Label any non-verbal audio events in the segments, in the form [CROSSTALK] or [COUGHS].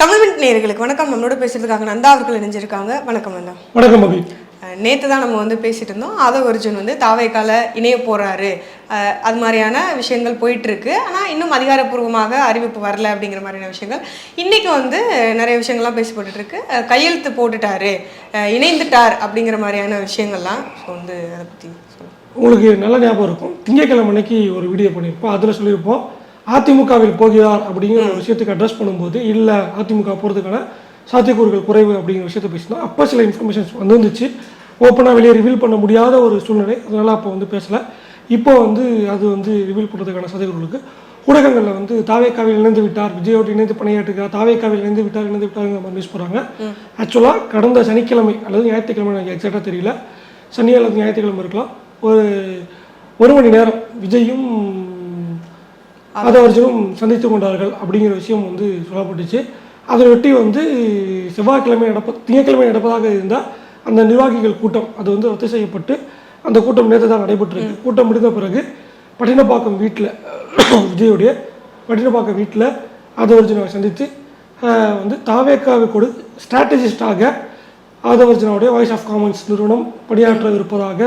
தமிழ்மின் நேயர்களுக்கு வணக்கம். நம்மளோட பேசுறதுக்காக நந்தா அவர்கள் இணைஞ்சிருக்காங்க. வணக்கம் நந்தா. வணக்கம் அபி நேற்று தான் நம்ம வந்து பேசிட்டு இருந்தோம். ஆதவ அர்ஜுன் வந்து தாவைக்கால இணைய போறாரு. அது மாதிரியான விஷயங்கள் போயிட்டு இருக்கு ஆனால் இன்னும் அதிகாரப்பூர்வமாக அறிவிப்பு வரல அப்படிங்கிற மாதிரியான விஷயங்கள். இன்னைக்கு வந்து நிறைய விஷயங்கள்லாம் பேசப்பட்டுட்டு இருக்கு கையெழுத்து போட்டுட்டாரு. இணைந்துட்டார் அப்படிங்கிற மாதிரியான விஷயங்கள்லாம். ஸோ வந்து அதை பற்றி உங்களுக்கு நல்ல ஞாபகம் இருக்கும். திங்கட்கிழமை அன்னைக்கு ஒரு வீடியோ பண்ணியிருப்போம். அதில் சொல்லியிருப்போம். அதிமுகவில் போகிறார் அப்படிங்கிற ஒரு விஷயத்துக்கு அட்ரஸ் பண்ணும்போது இல்லை அதிமுக போகிறதுக்கான சாத்தியக்கூறுகள் குறைவு அப்படிங்கிற விஷயத்தை பேசினோம் அப்போ சில இன்ஃபர்மேஷன்ஸ் வந்துருந்துச்சு. ஓப்பனாக வெளியே ரிவீல் பண்ண முடியாத ஒரு சூழ்நிலை. அதனால் அப்போ வந்து பேசலை. இப்போ வந்து அது வந்து ரிவீல் பண்ணுறதுக்கான சாத்தியக்கூறுகளுக்கு ஊடகங்களில் வந்து தாவேக்காவில் இணைந்து விட்டார் விஜயோடு இணைந்து பணியாற்றுகிறார் தாவேக்காவில் இணைந்து விட்டார் இணைந்து விட்டாருங்கிற மாதிரி நியூஸ் போகிறாங்க ஆக்சுவலாக கடந்த சனிக்கிழமை அல்லது ஞாயிற்றுக்கிழமை எனக்கு எக்ஸாக்டாக தெரியல. சனி அல்லது ஞாயிற்றுக்கிழமை இருக்கலாம். ஒரு ஒரு மணி நேரம் விஜயும் ஆதவர்ஜனும் சந்தித்து கொண்டார்கள் அப்படிங்கிற விஷயம் வந்து சொல்லப்பட்டுச்சு. அதை ஒட்டி வந்து செவ்வாய்க்கிழமை நடப்ப திங்கட்கிழமை நடப்பதாக இருந்தால் அந்த நிர்வாகிகள் கூட்டம் அது வந்து ரத்து செய்யப்பட்டு அந்த கூட்டம் நேற்று தான் நடைபெற்றிருக்கு. கூட்டம் முடிந்த பிறகு பட்டினப்பாக்கம் வீட்டில் [COUGHS] விஜயோடைய பட்டினப்பாக்கம் வீட்டில் ஆதவர்ஜனாவை சந்தித்து வந்து தாவேக்காவை கொடு ஸ்ட்ராட்டஜிஸ்டாக ஆதவர்ஜனாவுடைய வாய்ஸ் ஆஃப் காமன்ஸ் நிறுவனம் பணியாற்ற இருப்பதாக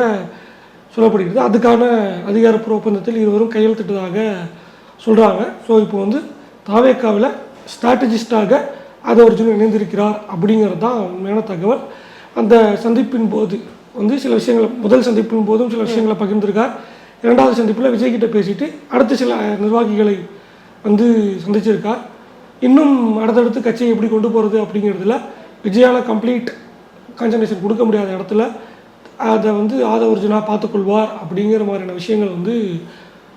சொல்லப்படுகிறது. அதுக்கான அதிகாரப்பூர்வ ஒப்பந்தத்தில் இருவரும் கையெழுத்திட்டதாக சொல்கிறாங்க ஸோ இப்போ வந்து தாவேக்காவில் ஸ்ட்ராட்டஜிஸ்டாக ஆதவர்ஜுன் இணைந்திருக்கிறார் அப்படிங்கிறது தான் உண்மையான தகவல். அந்த சந்திப்பின் போது வந்து சில விஷயங்களை முதல் சந்திப்பின் போதும் சில விஷயங்களை பகிர்ந்திருக்கார். இரண்டாவது சந்திப்பில் விஜய்கிட்ட பேசிட்டு அடுத்த சில நிர்வாகிகளை வந்து சந்திச்சிருக்கார். இன்னும் அடுத்தடுத்து கட்சியை எப்படி கொண்டு போகிறது அப்படிங்கிறதுல விஜயால கம்ப்ளீட் கான்சன்ட்ரேஷன் கொடுக்க முடியாத இடத்துல அதை வந்து ஆதவர்ஜுனா பார்த்துக்கொள்வார் அப்படிங்கிற மாதிரியான விஷயங்கள் வந்து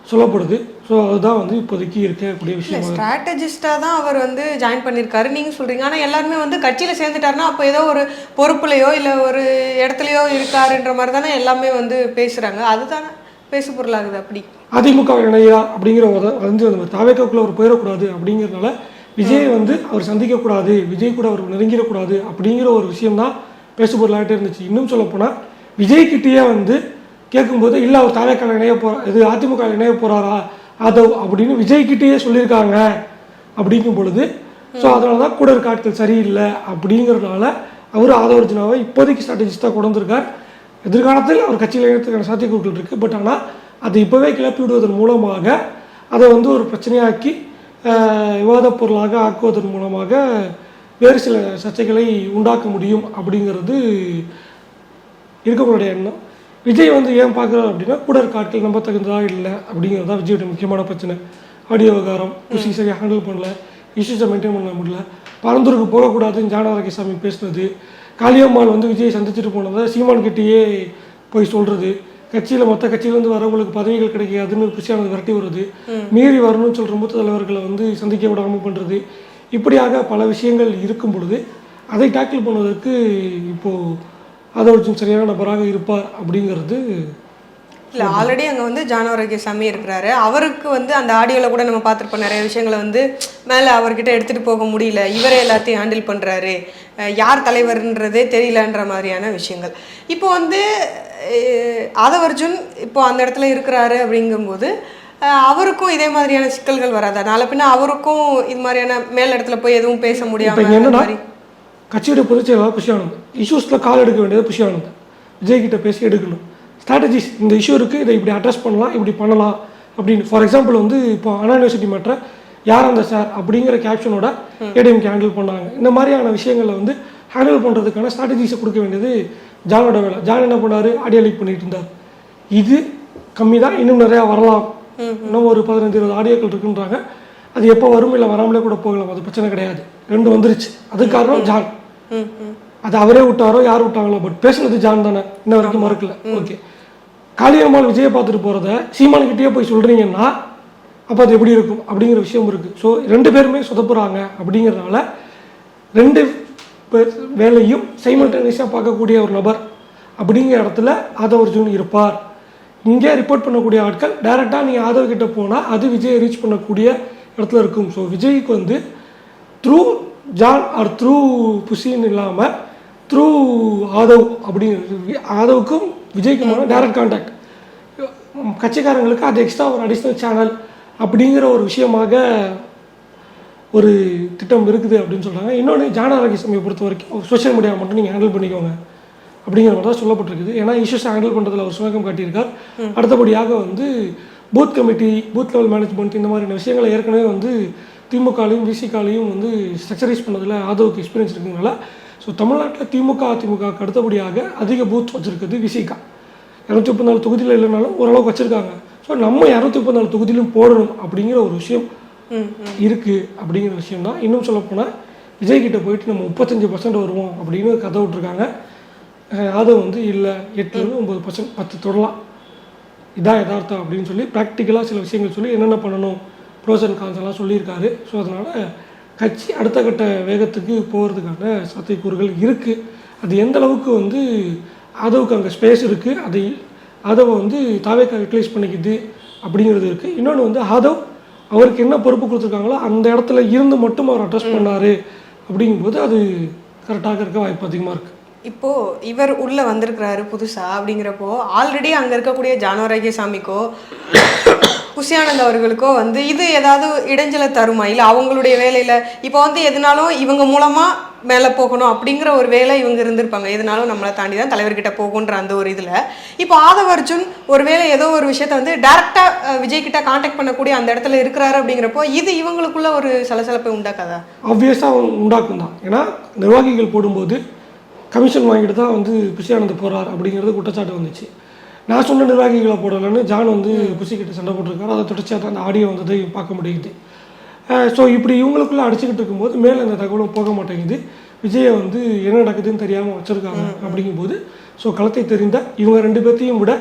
சொல்லப்படுது. ஸோ அதுதான் வந்து இப்போதைக்கு இருக்கக்கூடிய விஷயம். ஸ்ட்ராட்டஜிஸ்டாக தான் அவர் வந்து ஜாயின் பண்ணியிருக்காரு. நீங்கள் சொல்கிறீங்க ஆனால் எல்லாருமே வந்து கட்சியில் சேர்ந்துட்டாருன்னா அப்போ ஏதோ ஒரு பொறுப்புலையோ இல்லை ஒரு இடத்துலையோ இருக்காருன்ற மாதிரி தானே எல்லாமே வந்து பேசுகிறாங்க அதுதானே பேசு பொருளாகுது அப்படி. அதிமுக இணையா அப்படிங்கிற வந்து அந்த தாவேக்காக்குள்ள அவர் போயிடக்கூடாது அப்படிங்கிறதுனால விஜய் வந்து அவர் சந்திக்கக்கூடாது விஜய் கூட அவர் நெருங்கிடக்கூடாது அப்படிங்கிற ஒரு விஷயம் தான் பேசுபொருளாகிட்டே இருந்துச்சு. இன்னும் சொல்லப்போனால் விஜய் கிட்டேயே வந்து கேட்கும்போது இல்லை அவர் தாவேக்கால இணைய போறா இது அதிமுக இணைய போறாரா? அதை அப்படின்னு விஜய் கிட்டேயே சொல்லியிருக்காங்க அப்படிங்கும் பொழுது ஸோ அதனால தான் கூட இருக்க ஆட்கள் சரியில்லை அப்படிங்கிறதுனால அவர் ஆதவர்ஜுனாவை இப்போதைக்கு ஸ்ட்ராட்டஜிஸ்டாக கொண்டு வந்திருக்கார். எதிர்காலத்தில் அவர் கட்சியில் இணையத்துக்கான சாத்தியக்கூறுகள் இருக்குது பட் ஆனால் அதை இப்போவே கிளப்பி விடுவதன் மூலமாக அதை வந்து ஒரு பிரச்சனையாக்கி விவாதப் பொருளாக ஆக்குவதன் மூலமாக வேறு சில சர்ச்சைகளை உண்டாக்க முடியும் அப்படிங்கிறது இருக்கவங்களுடைய எண்ணம். விஜய் வந்து ஏன் பார்க்குறாரு அப்படின்னா கூட இருக்க ஆட்கள் நம்ப தகுந்ததா இல்லை அப்படிங்கிறது தான் விஜயோட முக்கியமான பிரச்சனை. ஆடியோ விவகாரம் குஷி சரியாக ஹேண்டில் பண்ணல இஷ்யூஸை மெயின்டைன் பண்ண முடியல பரந்தூருக்கு போகக்கூடாதுன்னு ஜானவரகசாமி பேசுனது காளியம்மாள் வந்து விஜய் சந்திச்சுட்டு போனதை சீமான் கிட்டேயே போய் சொல்கிறது கட்சியில் மற்ற கட்சியிலேருந்து வரவங்களுக்கு பதவிகள் கிடைக்காதுன்னு குஷியானது விரட்டி வருது மீறி வரணும்னு சொல்கிற மூத்த தலைவர்களை வந்து சந்திக்க விடாமல் பண்ணுறது இப்படியாக பல விஷயங்கள் இருக்கும் பொழுது அதை டேக்கிள் பண்ணுவதற்கு இப்போது ஆதவர்ஜுன் சரியான நபராக இருப்பார் அப்படிங்கிறது இல்லை ஆல்ரெடி அங்கே வந்து ஜானவரகியசாமி இருக்கிறாரு. அவருக்கு வந்து அந்த ஆடியோவில் கூட நம்ம பார்த்துருப்போம் நிறைய விஷயங்களை வந்து மேலே அவர்கிட்ட எடுத்துகிட்டு போக முடியல. இவரே எல்லாத்தையும் ஹேண்டில் பண்ணுறாரு யார் தலைவர்ன்றதே தெரியலன்ற மாதிரியான விஷயங்கள். இப்போ வந்து ஆதவர்ஜுன் இப்போ அந்த இடத்துல இருக்கிறாரு அப்படிங்கும்போது அவருக்கும் இதே மாதிரியான சிக்கல்கள் வராதா? நாளை பின்ன அவருக்கும் இது மாதிரியான மேல் இடத்துல போய் எதுவும் பேச இப்போ கட்சியுடைய பொதுச் செயலாளர் புஷி ஆனந்த் இஷ்யூஸில் கால் எடுக்க வேண்டியது புஷி ஆனந்த் விஜய் கிட்ட பேசி எடுக்கணும். ஸ்ட்ராட்டஜிஸ் இந்த இஷ்யூ இருக்குது இதை இப்படி அட்ரஸ் பண்ணலாம் இப்படி பண்ணலாம் அப்படின்னு. ஃபார் எக்ஸாம்பிள் வந்து இப்போ அண்ணா யூனிவர்சிட்டி மேட்ரை யார் அந்த சார் அப்படிங்கிற கேப்ஷனோட ஏடிஎம்கே ஹேண்டில் பண்ணாங்க. இந்த மாதிரியான விஷயங்களை வந்து ஹேண்டில் பண்ணுறதுக்கான ஸ்ட்ராட்டஜிஸை கொடுக்க வேண்டியது ஜானோட வேலை. ஜான் என்ன பண்ணாரு? ஆடியோ லீக் பண்ணிட்டு இருந்தார். இது கம்மி தான் இன்னும் நிறையா வரலாம். இன்னும் ஒரு பதினஞ்சு இருபது ஆடியோக்கள் இருக்குன்றாங்க. அது எப்போ வரும் இல்லை வராமலே கூட போகலாம். அது பிரச்சனை கிடையாது. ரெண்டு வந்துருச்சு. அது காரணம் ஜான். அது அவரே விட்டாரோ யார் விட்டாங்களோ பட் பேசுனது ஜான் தானே. இன்ன வரைக்கும் மறுக்கல. ஓகே காளியம்மாள் விஜயை பார்த்துட்டு போகிறத சீமான்கிட்டயே போய் சொல்கிறீங்கன்னா அப்போ அது எப்படி இருக்கும்? அப்படிங்கிற விஷயம் இருக்குது ஸோ ரெண்டு பேருமே சொதப்புறாங்க அப்படிங்கிறதுனால ரெண்டு வேலையும் சைமல்டேனியஸாக பார்க்கக்கூடிய ஒரு நபர் அப்படிங்கிற இடத்துல ஆதவ் அர்ஜுன் இருப்பார். இங்கே ரிப்போர்ட் பண்ணக்கூடிய ஆட்கள் டைரெக்டாக நீங்கள் ஆதவ் கிட்ட போனால் அது விஜயை ரீச் பண்ணக்கூடிய இடத்துல இருக்கும். ஸோ விஜய்க்கு வந்து த்ரூ ஜான் ஆர் த்ரூ புஷின்னு இல்லாமல் த்ரூ ஆதவ் அப்படிங்கிறது ஆதவுக்கும் விஜய்க்குமான டைரக்ட் கான்டாக்ட் கட்சிக்காரங்களுக்கு அது எக்ஸ்ட்ரா ஒரு அடிஷ்னல் சேனல் அப்படிங்கிற ஒரு விஷயமாக ஒரு திட்டம் இருக்குது அப்படின்னு சொல்கிறாங்க இன்னொன்று ஜான ஆரோக்கியசாமியை பொறுத்த வரைக்கும் சோஷியல் மீடியா மட்டும் நீங்கள் ஹேண்டில் பண்ணிக்கோங்க அப்படிங்கிற மாதிரி தான் சொல்லப்பட்டிருக்குது. ஏன்னா இஷ்யூஸ் ஹேண்டில் பண்ணுறதுல அவர் சுணக்கம் காட்டியிருக்கார். அடுத்தபடியாக வந்து booth committee booth level management இந்த மாதிரியான விஷயங்களை ஏற்கனவே வந்து திமுகலையும் விசிகாலையும் வந்து ஸ்ட்ரக்சரைஸ் பண்ணதில் ஆதவுக்கு எக்ஸ்பீரியன்ஸ் இருக்குங்கனால ஸோ தமிழ்நாட்டில் திமுக அதிமுகவுக்கு அடுத்தபடியாக அதிக பூத் வச்சுருக்குது விசிகா இரநூத்தி முப்பத்தி நாலு தொகுதியில் இல்லைனாலும் ஓரளவுக்கு வச்சுருக்காங்க. ஸோ நம்ம இரநூத்தி முப்பத்தி நாலு தொகுதியிலும் போடணும் அப்படிங்கிற ஒரு விஷயம் இருக்குது அப்படிங்கிற விஷயம் தான் இன்னும் சொல்லப்போனால் விஜய் கிட்ட போயிட்டு நம்ம முப்பத்தஞ்சு பர்சன்ட் வருவோம் அப்படின்னு கதை விட்ருக்காங்க அஹ் யாதவ் வந்து இல்லை எட்டுலேருந்து ஒம்பது பர்சன்ட் பத்து தொடலாம். இதான் யதார்த்தம் அப்படின்னு சொல்லி ப்ராக்டிக்கலாக சில விஷயங்கள் சொல்லி என்னென்ன பண்ணணும் ப்ரோஸ் அண்ட் கான்ஸ் எல்லாம் சொல்லியிருக்காரு. ஸோ அதனால் கட்சி அடுத்த கட்ட வேகத்துக்கு போகிறதுக்கான சாத்தியக்கூறுகள் இருக்குது அது எந்த அளவுக்கு வந்து ஆதவுக்கு அங்கே ஸ்பேஸ் இருக்குது அதை ஆதவை வந்து தாவேக்கா யூட்டிலைஸ் பண்ணிக்குது அப்படிங்கிறது இருக்குது இன்னொன்று வந்து ஆதவ் அவருக்கு என்ன பொறுப்பு கொடுத்துருக்காங்களோ அந்த இடத்துல இருந்து மட்டும் அவர் அட்ரஸ் பண்ணாரு அப்படிங்கும்போது அது கரெக்டாக இருக்க வாய்ப்பு அதிகமாக இருக்குது இப்போ இவர் உள்ள வந்திருக்கிறாரு புதுசா அப்படிங்கிறப்போ ஆல்ரெடி அங்க இருக்கக்கூடிய ஜானவராகிய சாமிக்கோ புஷியானந்த் அவர்களுக்கோ வந்து இது ஏதாவது இடைஞ்சலை தருமா? இல்லை அவங்களுடைய வேலையில் இப்போ வந்து எதுனாலும் இவங்க மூலமாக மேலே போகணும் அப்படிங்கிற ஒரு வேலை இவங்க இருந்திருப்பாங்க. எதுனாலும் நம்மளை தாண்டி தான் தலைவர்கிட்ட போகுன்ற அந்த ஒரு இதில். இப்போ ஆதவ அர்ஜுன் ஒருவேளை ஏதோ ஒரு விஷயத்த வந்து டேரெக்டாக விஜய்கிட்ட காண்டாக்ட் பண்ணக்கூடிய அந்த இடத்துல இருக்கிறாரு அப்படிங்கிறப்போ இது இவங்களுக்குள்ள ஒரு சலசலப்பை உண்டாக்காதா? ஆப்வியஸாக உண்டாக்கும் தான். ஏன்னா நிர்வாகிகள் போடும்போது கமிஷன் வாங்கிட்டு தான் வந்து புஷியானந்த் போகிறார் அப்படிங்கிறது குற்றச்சாட்டு வந்துச்சு. நான் சொன்ன நிர்வாகிகளை போடலன்னு ஜான் வந்து புஷிக்கிட்ட சண்டை போட்டிருக்காரு. அதை தொடர்ச்சியாக அந்த ஆடியோ வந்ததை பார்க்க முடியுது. ஸோ இப்படி இவங்களுக்குள்ள அடிச்சுக்கிட்டு இருக்கும்போது மேலே அந்த தகவலும் போக மாட்டேங்குது. விஜயை வந்து என்ன நடக்குதுன்னு தெரியாமல் வச்சுருக்காங்க அப்படிங்கும்போது ஸோ களத்தை தெரிந்த இவங்க ரெண்டு பேர்த்தையும் விட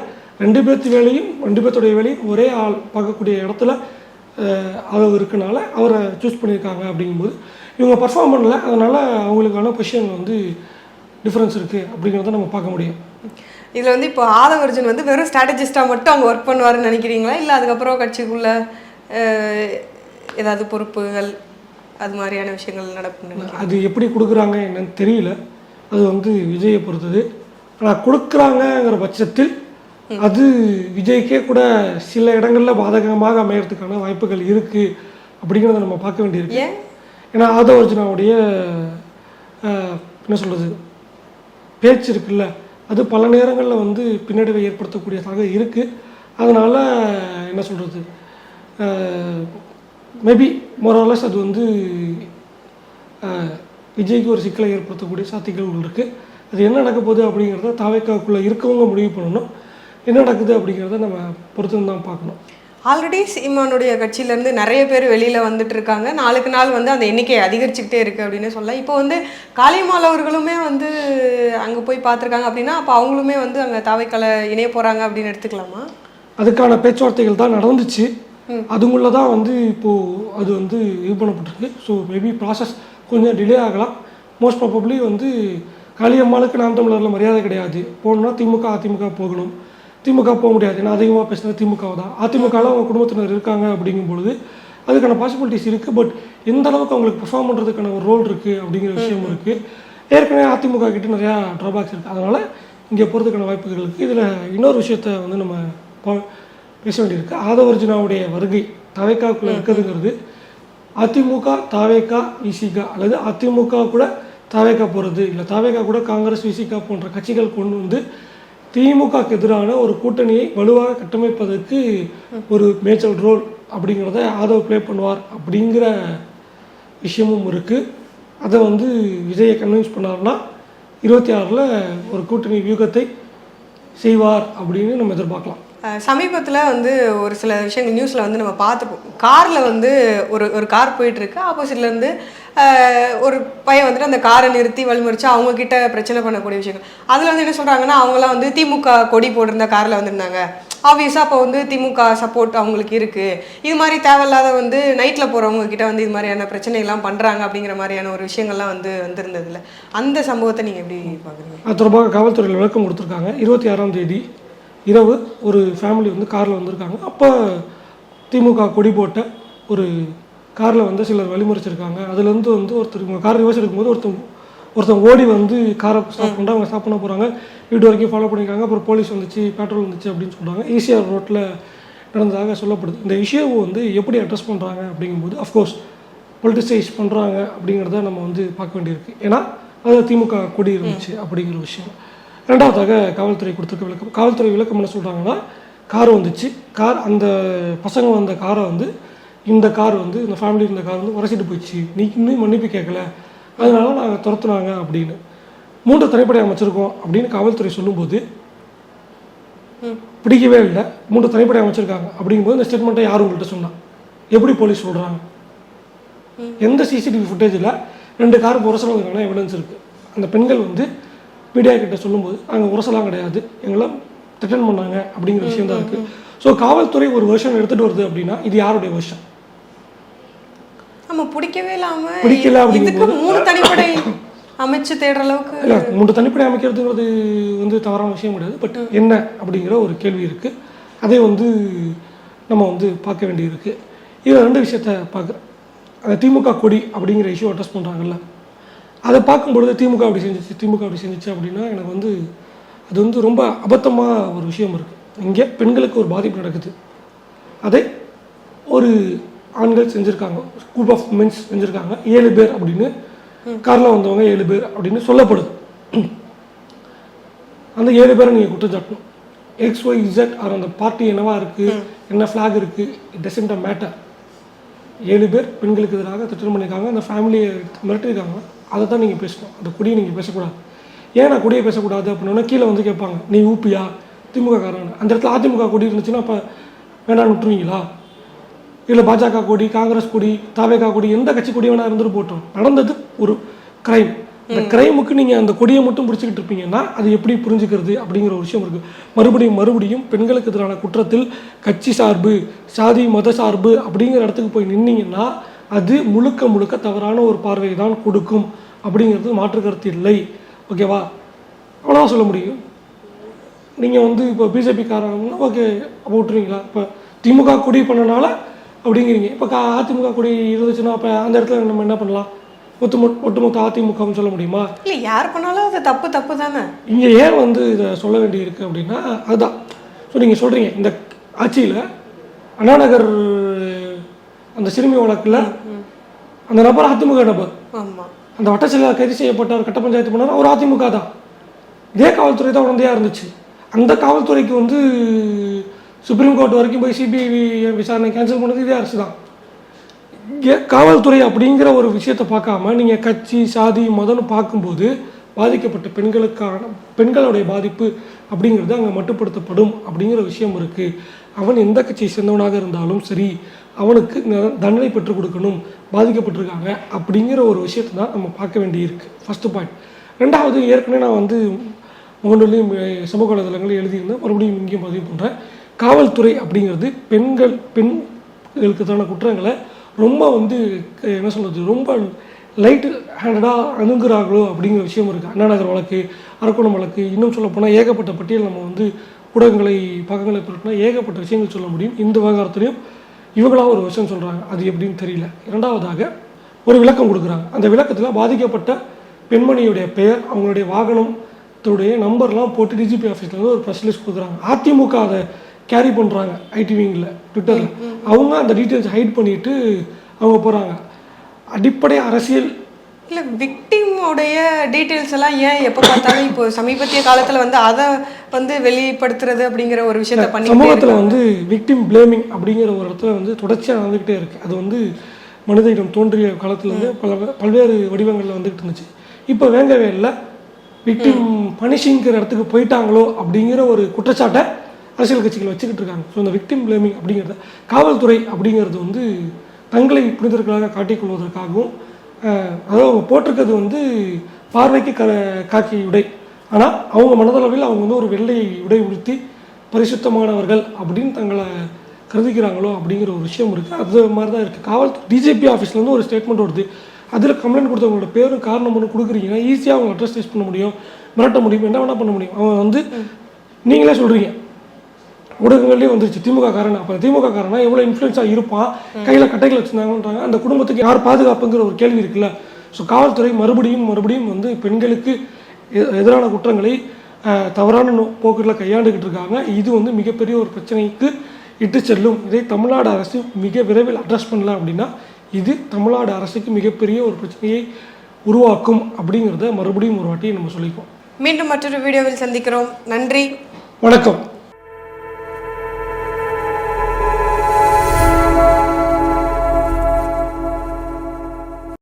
ரெண்டு பேர்த்து வேலையும் ரெண்டு பேர்த்துடைய வேலையும் ஒரே ஆள் பார்க்கக்கூடிய இடத்துல அளவு இருக்கனால அவரை சூஸ் பண்ணியிருக்காங்க அப்படிங்கும்போது இவங்க பர்ஃபார்ம் பண்ணல. அதனால் அவங்களுக்கான பொசிஷன் வந்து டிஃப்ரென்ஸ் இருக்குது அப்படிங்கிறத நம்ம பார்க்க முடியும். இதுல வந்து இப்போ ஆதவர்ஜன் வந்து வெறும் ஸ்ட்ராட்டஜிஸ்டாக மட்டும் அவங்க ஒர்க் பண்ணுவாருன்னு நினைக்கிறீங்களா? இல்லை அதுக்கப்புறம் கட்சிக்குள்ள ஏதாவது பொறுப்புகள் அது மாதிரியான விஷயங்கள் நினைக்கிறீங்க? அது எப்படி கொடுக்குறாங்க என்னன்னு தெரியல. அது வந்து விஜயை பொறுத்தது. ஆனால் கொடுக்குறாங்கங்கிற பட்சத்தில் அது விஜய்க்கே கூட சில இடங்களில் பாதகமாக அமையறதுக்கான வாய்ப்புகள் இருக்குது அப்படிங்கிறத நம்ம பார்க்க வேண்டியிருக்கு. ஏன்? ஏன்னா ஆதவர்ஜனாவுடைய என்ன சொல்கிறது பேச்சு இருக்குல்ல. அது பல நேரங்களில் வந்து பின்னடைவை ஏற்படுத்தக்கூடியதாக இருக்குது அதனால் என்ன சொல்கிறது மேபி மொரலஸ் அது வந்து விஜய்க்கு ஒரு சிக்கலை ஏற்படுத்தக்கூடிய சாத்தியங்கள் இருக்குது அது என்ன நடக்க போகுது அப்படிங்கிறத தாவைக்காக்குள்ளே இருக்கவங்க முடிவு பண்ணணும். என்ன நடக்குது அப்படிங்கிறத நம்ம பொறுத்து தான் பார்க்கணும். ஆல்ரெடி சீமானுடைய கட்சியிலேருந்து நிறைய பேர் வெளியில் வந்துட்டு இருக்காங்க நாளுக்கு நாள் வந்து அந்த எண்ணிக்கை அதிகரிச்சுக்கிட்டே இருக்குது அப்படின்னு சொல்லலாம். இப்போ வந்து காளியம்மாள் அவர்களுமே வந்து அங்கே போய் பார்த்துருக்காங்க அப்படின்னா அப்போ அவங்களுமே வந்து அங்கே தாவைக்கலை இணைய போகிறாங்க அப்படின்னு எடுத்துக்கலாமா? அதுக்கான பேச்சுவார்த்தைகள் தான் நடந்துச்சு. அதுக்குள்ள தான் வந்து இப்போது அது வந்து இது பண்ணப்பட்டிருக்கு. ஸோ மேபி ப்ராசஸ் கொஞ்சம் டிலே ஆகலாம். மோஸ்ட் ப்ராபப்ளி வந்து காளியம்மாளுக்கு நாம் தமிழரில் மரியாதை கிடையாது. போகணும்னா திமுக அதிமுக போகணும். திமுக போக முடியாது. ஏன்னா அதிகமாக பேசுகிறது திமுக தான். அதிமுகவில் அவங்க குடும்பத்தினர் இருக்காங்க அப்படிங்கும் பொழுது அதுக்கான பாசிபிலிட்டிஸ் இருக்குது பட் எந்த அளவுக்கு அவங்களுக்கு பெர்ஃபார்ம் பண்ணுறதுக்கான ஒரு ரோல் இருக்குது அப்படிங்கிற விஷயம் இருக்குது ஏற்கனவே அதிமுக கிட்ட நிறையா ட்ராபேக்ஸ் இருக்குது அதனால் இங்கே போகிறதுக்கான வாய்ப்புகள் இருக்குது இதில் இன்னொரு விஷயத்த வந்து நம்ம பேச வேண்டியிருக்கு. ஆதவர்ஜுனாவுடைய வருகை தவைக்காக்குள்ளே இருக்கிறதுங்கிறது அதிமுக தாவேக்கா விசிகா அல்லது அதிமுக கூட தாவேக்கா போகிறது இல்லை தாவேக்கா கூட காங்கிரஸ் விசிகா போன்ற கட்சிகள் கொண்டு வந்து திமுகக்கு எதிரான ஒரு கூட்டணியை வலுவாக கட்டமைப்பதற்கு ஒரு மேச்சல் ரோல் அப்படிங்கிறத ஆதவ் ப்ளே பண்ணுவார் அப்படிங்கிற விஷயமும் இருக்குது அதை வந்து விஜயை கன்வின்ஸ் பண்ணார்னா இருபத்தி ஆறில் ஒரு கூட்டணி வியூகத்தை செய்வார் அப்படின்னு நம்ம எதிர்பார்க்கலாம். சமீபத்தில் வந்து ஒரு சில விஷயங்கள் நியூஸில் வந்து நம்ம பார்த்துப்போம். காரில் வந்து ஒரு ஒரு கார் போயிட்டுருக்கு. ஆப்போசிட்லேருந்து ஒரு பையன் வந்துட்டு அந்த காரை நிறுத்தி வழிமுறிச்சு அவங்கக்கிட்ட பிரச்சனை பண்ணக்கூடிய விஷயங்கள். அதில் வந்து என்ன சொல்கிறாங்கன்னா அவங்களாம் வந்து திமுக கொடி போட்டிருந்த காரில் வந்திருந்தாங்க. ஆப்வியஸாக அப்போ வந்து திமுக சப்போர்ட் அவங்களுக்கு இருக்குது இது மாதிரி தேவையில்லாத வந்து நைட்டில் போகிறவங்க கிட்ட வந்து இது மாதிரியான பிரச்சனைகள்லாம் பண்ணுறாங்க அப்படிங்கிற மாதிரியான ஒரு விஷயங்கள்லாம் வந்து வந்திருந்ததில்ல அந்த சம்பவத்தை நீங்கள் எப்படி பார்க்குறீங்க? அது தொடர்பாக காவல்துறையில் விளக்கம் கொடுத்துருக்காங்க. இருபத்தி ஆறாம் தேதி இரவு ஒரு ஃபேமிலி வந்து காரில் வந்திருக்காங்க. அப்போ திமுக கொடி போட்ட ஒரு காரில் வந்து சிலர் வழிமுறைச்சிருக்காங்க. அதுலேருந்து வந்து ஒருத்தர் இவங்க கார் ரிவர்ஸ் எடுக்கும்போது ஒருத்தன் ஒருத்தன் ஓடி வந்து காரை ஸ்டாப் பண்ணுறாங்க அவங்க ஸ்டாப் பண்ண போகிறாங்க வீடு வரைக்கும் ஃபாலோ பண்ணியிருக்காங்க அப்புறம் போலீஸ் வந்துச்சு பெட்ரோல் வந்துச்சு அப்படின்னு சொல்கிறாங்க ஈசிஆர் ரோட்டில் நடந்ததாக சொல்லப்படுது. இந்த இஷ்யூவை வந்து எப்படி அட்ரஸ் பண்ணுறாங்க அப்படிங்கும்போது அஃப்கோர்ஸ் பொலிட்டிசைஸ் பண்ணுறாங்க அப்படிங்கிறத நம்ம வந்து பார்க்க வேண்டியிருக்கு. ஏன்னா அது திமுக கொடி இருந்துச்சு அப்படிங்கிற விஷயம். ரெண்டாவதாக காவல்துறை கொடுத்துருக்க விளக்கம் காவல்துறை விளக்கம் என்ன சொல்கிறாங்கன்னா கார் வந்துச்சு. கார் அந்த பசங்க வந்த காரை வந்து இந்த கார் வந்து இந்த ஃபேமிலி இருந்த கார் வந்து உரசிட்டு போயிடுச்சு. நீ இன்னும் மன்னிப்பு கேட்கல. அதனால நாங்கள் துரத்துனாங்க அப்படின்னு. மூன்று தனிப்படை அமைச்சிருக்கோம் அப்படின்னு காவல்துறை சொல்லும்போது பிடிக்கவே இல்லை. மூன்று தனிப்படை அமைச்சிருக்காங்க அப்படிங்கும்போது இந்த ஸ்டேட்மெண்ட்டை யார் உங்கள்கிட்ட சொன்னா? எப்படி போலீஸ் சொல்கிறாங்க எந்த சிசிடிவி ஃபுட்டேஜில் ரெண்டு கார் உரசலதுக்கான எவிடன்ஸ் இருக்குது அந்த பெண்கள் வந்து மீடியா கிட்ட சொல்லும்போது நாங்கள் உரசலாம் கிடையாது. எங்களை ரிட்டர்ன் பண்ணாங்க. அப்படிங்கிற விஷயம் தான் இருக்குது ஸோ காவல்துறை ஒரு வருஷம் எடுத்துகிட்டு வருது அப்படின்னா இது யாருடைய வருஷம் நம்ம பிடிக்கவே இல்லாம பிடிக்கல இதுக்கு அப்படிங்கும்போது- மூணு தனிப்படை அமைச்சு தேடுற அளவுக்கு இல்லை மூன்று தனிப்படை அமைக்கிறதுங்கிறது வந்து தவறான விஷயம் கிடையாது. பட் என்ன அப்படிங்கிற ஒரு கேள்வி இருக்குது அதை வந்து நம்ம வந்து பார்க்க வேண்டியிருக்கு. இது ரெண்டு விஷயத்த பார்க்குறேன் அந்த திமுக கொடி அப்படிங்கிற இஷ்யூ அட்ரஸ் பண்ணுறாங்கல்ல அதை பார்க்கும்பொழுது திமுக அப்படி செஞ்சுச்சு திமுக அப்படி செஞ்சுச்சு அப்படின்னா எனக்கு வந்து அது வந்து ரொம்ப அபத்தமாக ஒரு விஷயம் இருக்குது இங்கே பெண்களுக்கு ஒரு பாதிப்பு நடக்குது. அதை ஒரு ஆண்கள் செஞ்சுருக்காங்க குரூப் ஆஃப் மென்ஸ் செஞ்சுருக்காங்க ஏழு பேர் அப்படின்னு காரில் வந்தவங்க ஏழு பேர் அப்படின்னு சொல்லப்படுது. அந்த ஏழு பேரை நீங்கள் குற்றம் சாட்டணும். எக்ஸ் ஒய் இசட் ஆர் அந்த பார்ட்டி என்னவா இருக்குது என்ன ஃப்ளாக் இருக்குது இட் டசன்ட் மேட்டர் ஏழு பேர் பெண்களுக்கு எதிராக திட்டம் பண்ணியிருக்காங்க. அந்த ஃபேமிலியை மிரட்டிருக்காங்க அதை தான் நீங்கள் பேசணும். அந்த கொடியை நீங்கள் பேசக்கூடாது. ஏன் நான் கொடியை பேசக்கூடாது அப்படின்னா கீழே வந்து கேட்பாங்க. நீ ஊப்பியா? திமுக காரன் அந்த இடத்துல அதிமுக கொடி இருந்துச்சுன்னா அப்போ வேணான்னு விட்டுருவீங்களா? இல்லை பாஜக கொடி காங்கிரஸ் கொடி தாவேகா கொடி எந்த கட்சி கொடி வேணா இருந்துட்டு போட்டோம். நடந்தது ஒரு கிரைம் அந்த கிரைமுக்கு நீங்கள் அந்த கொடியை மட்டும் பிடிச்சிக்கிட்டு இருப்பீங்கன்னா அது எப்படி புரிஞ்சுக்கிறது அப்படிங்கிற ஒரு விஷயம் இருக்குது மறுபடியும் மறுபடியும் பெண்களுக்கு எதிரான குற்றத்தில் கட்சி சார்பு சாதி மத சார்பு அப்படிங்கிற இடத்துக்கு போய் நின்னீங்கன்னா அது முழுக்க முழுக்க தவறான ஒரு பார்வையை தான் கொடுக்கும் அப்படிங்கிறது மாற்று கருத்து இல்லை. ஓகேவா அவ்வளோதான் சொல்ல முடியும். நீங்கள் வந்து இப்போ பிஜேபி காரங்கன்னா ஓகே அப்போ விட்டுருவீங்களா? இப்போ திமுக கொடி பண்ணனால அப்படிங்கிறீங்க. இப்போ கா அதிமுக கொடி இருந்துச்சுன்னா அப்போ அந்த இடத்துல நம்ம என்ன பண்ணலாம்? ஒட்டுமொத்த ஒட்டுமொத்த அதிமுகன்னு சொல்ல முடியுமா? இல்ல யார் பண்ணாலும் அது தப்பு தப்பு தானே? இங்கே ஏன் வந்து இதை சொல்ல வேண்டியிருக்கு அப்படின்னா அதுதான். ஸோ நீங்கள் சொல்கிறீங்க இந்த ஆட்சியில் அண்ணாநகர் அந்த சிறுமி வழக்கில் அந்த நபர் அதிமுக நபர். அந்த வட்டச்சில கைது செய்யப்பட்டார் கட்ட பஞ்சாயத்து பண்ணார் அவர் அதிமுக தான். இதே காவல்துறை தான் உடந்தையாக இருந்துச்சு. அந்த காவல்துறைக்கு வந்து சுப்ரீம் கோர்ட் வரைக்கும் போய் சிபிஐ விசாரணை கேன்சல் பண்ணது இதே அரசு தான். காவல்துறை அப்படிங்கிற ஒரு விஷயத்தை பார்க்காம நீங்கள் கட்சி சாதி மதம்னு பார்க்கும்போது பாதிக்கப்பட்ட பெண்களுக்கான பெண்களுடைய பாதிப்பு அப்படிங்கிறது அங்கே மட்டுப்படுத்தப்படும் அப்படிங்கிற விஷயம் இருக்குது அவன் எந்த கட்சியை சேர்ந்தவனாக இருந்தாலும் சரி அவனுக்கு தண்டனை பெற்றுக் கொடுக்கணும் பாதிக்கப்பட்டிருக்காங்க அப்படிங்கிற ஒரு விஷயத்தை தான் நம்ம பார்க்க வேண்டியிருக்கு. ஃபஸ்ட்டு பாயிண்ட் ரெண்டாவது ஏற்கனவே நான் வந்து முகநூலையும் சமூக வலைதளங்களையும் எழுதியிருந்தேன். மறுபடியும் இங்கேயும் பதிவு பண்ணுறேன் காவல்துறை அப்படிங்கிறது பெண்கள் பெண்களுக்கு தான குற்றங்களை ரொம்ப வந்து என்ன சொல்கிறது ரொம்ப லைட் ஹேண்டடாக அணுகுறாங்களோ அப்படிங்கிற விஷயம் இருக்குது அண்ணா நகர் வழக்கு அரக்கோணம் வழக்கு இன்னும் சொல்ல போனால் ஏகப்பட்ட பட்டியல் நம்ம வந்து ஊடகங்களை பக்கங்களை புரட்டினா ஏகப்பட்ட விஷயங்கள் சொல்ல முடியும். இந்த விவகாரத்துலையும் இவங்களா ஒரு விஷயம் சொல்கிறாங்க அது எப்படின்னு தெரியல. இரண்டாவதாக ஒரு விளக்கம் கொடுக்குறாங்க. அந்த விளக்கத்தில் பாதிக்கப்பட்ட பெண்மணியுடைய பெயர் அவங்களுடைய வாகனத்துடைய நம்பர்லாம் போட்டு டிஜிபி ஆஃபீஸ்லேருந்து ஒரு ப்ரெஸ் லிஸ்ட் கொடுக்குறாங்க. அதிமுக அதை கேரி பண்ணுறாங்க ஐடி விங்கில் ட்விட்டரில் அவங்க அந்த டீட்டெயில்ஸ் ஹைட் பண்ணிட்டு அவங்க போகிறாங்க அடிப்படை அரசியல். இல்ல விக்டிமோடைய டீட்டெயில்ஸ் எல்லாம் ஏன் எப்போ பார்த்தாலும் இப்போ சமீபத்திய காலத்துல வந்து அதை வந்து வெளிப்படுத்துறது அப்படிங்கிற ஒரு விஷயத்த பண்ணி சமூகத்தில் வந்து விக்டிம் பிளேமிங் அப்படிங்கிற ஒரு இடத்துல வந்து தொடர்ச்சியாக நடந்துக்கிட்டே இருக்கு. அது வந்து மனித இனம் தோன்றிய காலத்துலேருந்து பல பல்வேறு வடிவங்களில் வந்துகிட்டு இருந்துச்சு. இப்போ வேங்கவே இல்லை. விக்டிம் பனிஷிங்கிற இடத்துக்கு போயிட்டாங்களோ அப்படிங்கிற ஒரு குற்றச்சாட்டை அரசியல் கட்சிகள் வச்சுக்கிட்டு இருக்காங்க. ஸோ இந்த விக்டிம் பிளேமிங் அப்படிங்கிறத காவல்துறை அப்படிங்கிறது வந்து தங்களை புனிதர்களாக காட்டிக்கொள்வதற்காகவும் அதாவது அவங்க போட்டிருக்கிறது வந்து பார்வைக்கு க காக்கி உடை. ஆனால் அவங்க மனதளவில் அவங்க வந்து ஒரு வெள்ளை உடை உடுத்தி பரிசுத்தமானவர்கள் அப்படின்னு தங்களை கருதிக்கிறாங்களோ அப்படிங்கிற ஒரு விஷயம் இருக்குது அது மாதிரி தான் இருக்குது காவல்துறை டிஜிபி ஆஃபீஸ்லேருந்து ஒரு ஸ்டேட்மெண்ட் வருது. அதில் கம்ப்ளைண்ட் கொடுத்தவங்களோட பேரும் காரணம் ஒன்று கொடுக்குறீங்கன்னா ஈஸியாக அவங்க அட்ரஸ் டேஸ் பண்ண முடியும் மிரட்ட முடியும் என்ன வேணால் பண்ண முடியும். அவங்க வந்து நீங்களே சொல்கிறீங்க ஊடகங்கள்லேயே வந்துருச்சு. திமுக காரன்? அப்போ திமுக காரனா எவ்வளோ இன்ஃப்ளூயன்ஸாக இருப்பான் கையில் கட்டைகள் வச்சுருந்தாங்கன்றாங்க. அந்த குடும்பத்துக்கு யார் பாதுகாப்புங்கிற ஒரு கேள்வி இருக்குல்ல. ஸோ காவல்துறை மறுபடியும் மறுபடியும் வந்து பெண்களுக்கு எதிரான குற்றங்களை தவறான போக்குல கையாண்டுகிட்டு இருக்காங்க. இது வந்து மிகப்பெரிய ஒரு பிரச்சனைக்கு இட்டு செல்லும். இதை தமிழ்நாடு அரசு மிக விரைவில் அட்ரஸ் பண்ணல அப்படின்னா இது தமிழ்நாடு அரசுக்கு மிகப்பெரிய ஒரு பிரச்சனையை உருவாக்கும் அப்படிங்கிறத மறுபடியும் ஒரு வாட்டி நம்ம சொல்லிப்போம் மீண்டும் மற்றொரு வீடியோவில் சந்திக்கிறோம். நன்றி. வணக்கம்.